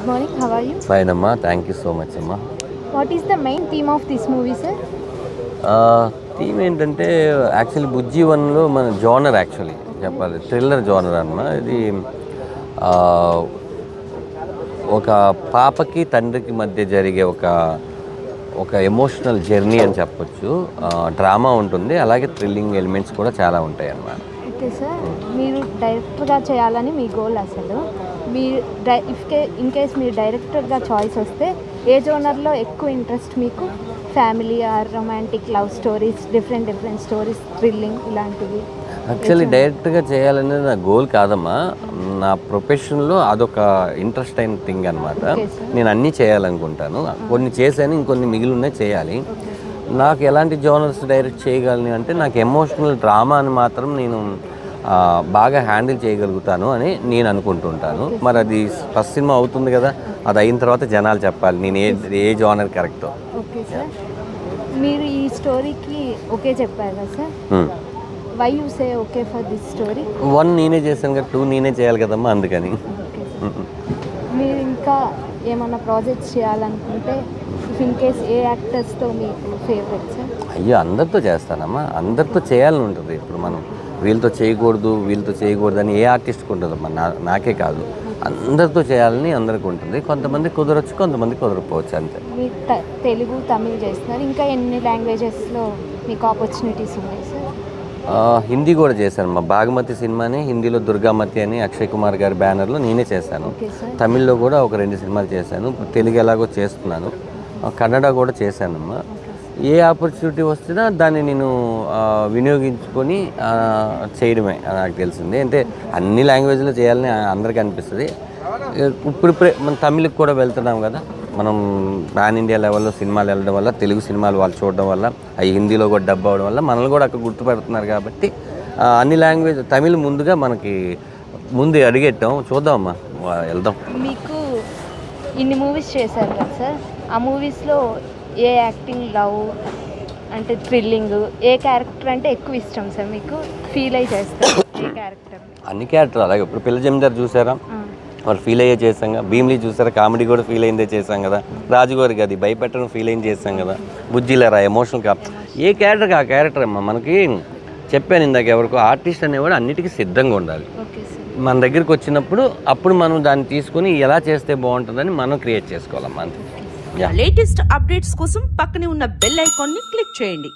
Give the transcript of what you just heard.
Good morning how are you fine అమ్మా thank you so much అమ్మా what is the main theme of this movie sir theme ఏంటంటే actually Bujji వన్లో మన genre actually చెప్పాలి. Thriller genre అన్నమా ఇది ఆ, ఒక పాపకి తండ్రికి మధ్య జరిగే ఒక ఒక ఎమోషనల్ జర్నీ అని చెప్పొచ్చు. డ్రామా ఉంటుంది. అలాగే థ్రిల్లింగ్ ఎలిమెంట్స్ కూడా చాలా ఉంటాయి అన్నమాట ఓకే సార్ మీరు డైరెక్టర్గా చేయాలని మీ గోల్ అసలు. మీరు డై ఇఫ్ కే ఇన్ కేస్ మీరు డైరెక్టర్గా చాయిస్ వస్తే ఏ జోనర్లో ఎక్కువ ఇంట్రెస్ట్ మీకు family or romantic love stories different different stories thrilling ఇలాంటివి. యాక్చువల్లీ డైరెక్ట్గా చేయాలనేది నా గోల్ కాదమ్మా. నా ప్రొఫెషన్లో అదొక ఇంట్రెస్ట్ అయిన థింగ్ అనమాట. నేను అన్నీ చేయాలనుకుంటాను. కొన్ని చేశాను ఇంకొన్ని మిగిలి ఉన్నాయి చేయాలి నాకు ఎలాంటి జోనర్స్ డైరెక్ట్ చేయగలను అంటే నాకు ఎమోషనల్ డ్రామా అని మాత్రం నేను బాగా హ్యాండిల్ చేయగలుగుతాను అని నేను అనుకుంటుంటాను. మరి అది ఫస్ట్ సినిమా అవుతుంది కదా అది అయిన తర్వాత జనాలు చెప్పాలి నేను ఏ ఏ జోనర్ కరెక్టో ఓకే సార్. మీరు ఈ స్టోరీకి ఓకే చెప్పారు కదా sir. Why you say okay for this story one నేనే చేశాను కదా టూ నేనే చేయాలి కదమ్మా అందుకని. మీరు ఇంకా ఏమైనా ప్రాజెక్ట్స్ చేయాలనుకుంటే ఇన్ కేస్ ఏ యాక్టర్స్తో మీకు ఫేవరెట్ సార్ అయ్యో అందరితో చేస్తానమ్మా. అందరితో చేయాలని ఉంటుంది. ఇప్పుడు మనం వీళ్ళతో చేయకూడదు వీళ్ళతో చేయకూడదు అని ఏ ఆర్టిస్ట్కి ఉంటుందమ్మా నా నాకే కాదు. అందరితో చేయాలని అందరికి ఉంటుంది. కొంతమంది కుదరొచ్చు కొంతమంది కుదరకపోవచ్చు అంతే. మీరు త- తెలుగు తమిళ్ చేస్తున్నారు. ఇంకా ఎన్ని లాంగ్వేజెస్లో మీకు ఆపర్చునిటీస్ ఉన్నాయి సార్? ఆ, హిందీ కూడా చేశాను మా బాగమతి సినిమాని హిందీలో దుర్గామతి అని అక్షయ్ కుమార్ గారి బ్యానర్లో నేనే చేశాను. Okay sir. తమిళ్ళో కూడా ఒక రెండు సినిమాలు చేశాను. ఇప్పుడు తెలుగు ఎలాగో చేస్తున్నాను. కన్నడ కూడా చేశానమ్మా. ఏ ఆపర్చునిటీ వస్తున్నా దాన్ని నేను వినియోగించుకొని చేయడమే నాకు తెలిసింది. అంటే అన్ని లాంగ్వేజ్లో చేయాలని అందరికీ అనిపిస్తుంది. ఇప్పుడు మన తమిళకి కూడా వెళ్తున్నాం కదా. మనం పాన్ ఇండియా లెవెల్లో సినిమాలు వెళ్ళడం వల్ల తెలుగు సినిమాలు వాళ్ళు చూడడం వల్ల అవి హిందీలో కూడా డబ్ అవ్వడం వల్ల మనల్ని కూడా అక్కడ గుర్తుపెడుతున్నారు కాబట్టి అన్ని లాంగ్వేజ్ తమిళ్ ముందుగా మనకి ముందు అడిగెట్టాం. చూద్దామమ్మా అమ్మా వెళ్దాం. మీకు ఇన్ని మూవీస్ చేశారు కదా సార్. ఆ మూవీస్లో ఏ యాక్టింగ్ లవ్ అంటే థ్రిల్లింగ్ ఏ క్యారెక్టర్ అంటే ఎక్కువ ఇష్టం సార్ మీకు? ఫీల్ అయి చేస్తారు ఏ క్యారెక్టర్ అన్ని క్యారెక్టర్ అలాగే. ఇప్పుడు పిల్ల జమీదారు చూసారా? వాళ్ళు ఫీల్ అయ్యే చేసాం కదా. భీమ్లీ చూసారా? కామెడీ కూడా ఫీల్ అయిందే చేసాం కదా. రాజుగారికి అది భయపెట్టడం ఫీల్ అయింది చేసాం కదా. బుజ్జిలేరా ఎమోషనల్ కా ఏ క్యారెక్టర్కి ఆ క్యారెక్టర్ అమ్మా? మనకి చెప్పాను ఇందాక ఎవరికో ఆర్టిస్ట్ అనేవాడు అన్నిటికీ సిద్ధంగా ఉండాలి. మన దగ్గరికి వచ్చినప్పుడు అప్పుడు మనం దాన్ని తీసుకొని ఎలా చేస్తే బాగుంటుందని మనం క్రియేట్ చేసుకోవాలమ్మా అంతే. లేటెస్ట్ అప్డేట్స్ కోసం పక్కనే ఉన్న బెల్ ఐకాన్ని క్లిక్ చేయండి.